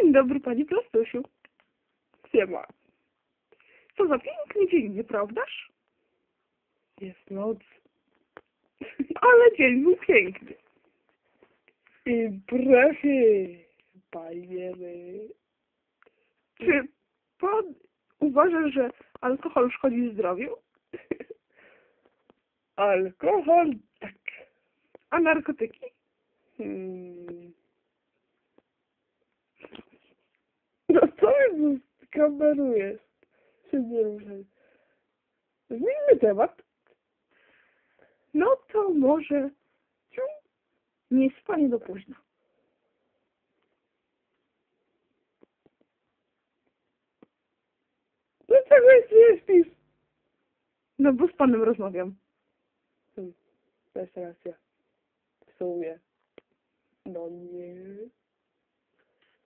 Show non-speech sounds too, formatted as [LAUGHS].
Dzień dobry, pani Plastusiu. Siema. Co za piękny dzień, nieprawdaż? Jest noc [LAUGHS] Ale dzień był piękny. i brechy bajemy. Czy pan uważa, że alkohol szkodzi zdrowiu? [LAUGHS] Alkohol, tak. A narkotyki? Hmm. No co kamerujesz? Się nie ruszaj. Zmieńmy temat. No to może nie spanie do późna. Dlaczego jeszcze nie śpisz? No bo z panem rozmawiam. Hmm. Masz rację. W sumie. No nie.